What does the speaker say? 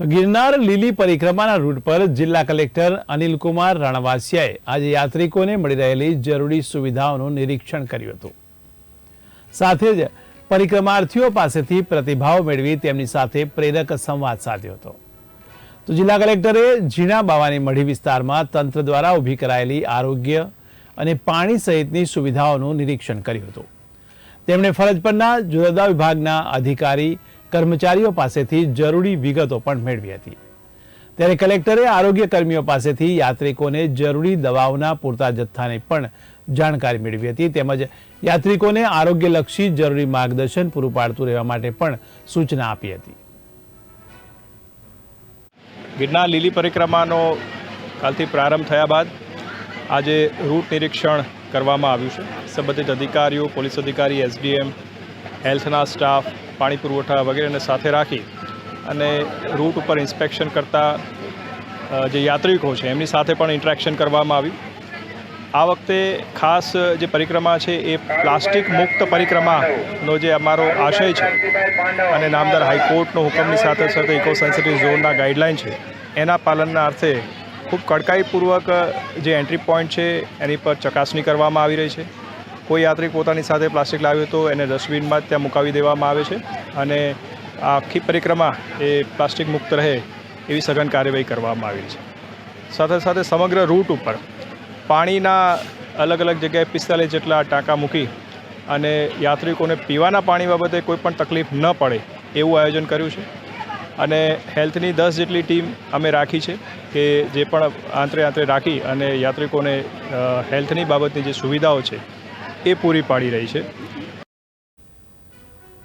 તો ગિરનાર લીલી પરિક્રમાના રૂટ પર જિલ્લા કલેક્ટર અનિલકુમાર રાણાવાસિયાએ આજે યાત્રિકોને મળી રહેલી જરૂરી સુવિધાઓનું નિરીક્ષણ કર્યું હતું. સાથે જ પરિક્રમાર્થીઓ પાસેથી પ્રતિભાવ મેળવી તેમની સાથે પ્રેરક સંવાદ સાધ્યો હતો. તો જિલ્લા કલેક્ટરે ઝીણા બાવાની મઢી વિસ્તારમાં તંત્ર દ્વારા ઊભી કરાયેલી આરોગ્ય અને પાણી સહિતની સુવિધાઓનું નિરીક્ષણ કર્યું હતું. તેમણે ફરજ પરના જુદા વિભાગના અધિકારી કર્મચારીઓ પાસેથી જરૂરી વિગતો પણ મેળવી હતી. ત્યારે કલેક્ટરે આરોગ્ય કર્મીઓ પાસેથી યાત્રિકોને જરૂરી દવાઓના પૂરતા જથ્થાની પણ જાણકારી મેળવી હતી. તેમજ યાત્રિકોને આરોગ્યલક્ષી જરૂરી માર્ગદર્શન પૂરું પાડતું રહેવા માટે પણ સૂચના આપી હતી. ગિરનાર લીલી પરિક્રમાનો કાલથી પ્રારંભ થયા બાદ આજે રૂટ નિરીક્ષણ કરવામાં આવ્યું છે. સંબંધિત અધિકારીઓ, પોલીસ અધિકારી, એસડીએમ હેલ્થના સ્ટાફ, પાણી પુરવઠા વગેરેને સાથે રાખી અને રૂટ ઉપર ઇન્સ્પેક્શન કરતા જે યાત્રિકો છે, એમની સાથે પણ ઇન્ટરેક્શન કરવામાં આવ્યું આ વખતે ખાસ જે પરિક્રમા છે, એ પ્લાસ્ટિક મુક્ત પરિક્રમાનો જે અમારો આશય છે અને નામદાર હાઈકોર્ટનો હુકમની સાથે સાથે ઇકો સેન્સિટિવ ઝોનના ગાઈડલાઇન છે, એના પાલનના અર્થે ખૂબ કડકાઈપૂર્વક જે એન્ટ્રી પોઈન્ટ છે, એની પર ચકાસણી કરવામાં આવી રહી છે. કોઈ યાત્રિક પોતાની સાથે પ્લાસ્ટિક લાવ્યો તો એને ડસ્ટબિનમાં ત્યાં મુકાવી દેવામાં આવે છે અને આખી પરિક્રમા એ પ્લાસ્ટિક મુક્ત રહે એવી સઘન કાર્યવાહી કરવામાં આવી છે. સાથે સાથે સમગ્ર રૂટ ઉપર પાણીના અલગ અલગ જગ્યાએ પિસ્તાલીસ જેટલા ટાંકા મૂકી અને યાત્રિકોને પીવાના પાણી બાબતે કોઈ પણ તકલીફ ન પડે એવું આયોજન કર્યું છે. અને હેલ્થની દસ જેટલી ટીમ અમે રાખી છે કે જે પણ આંતરે આંતરે રાખી અને યાત્રિકોને હેલ્થની બાબતની જે સુવિધાઓ છે એ પૂરી પાડી રહી છે.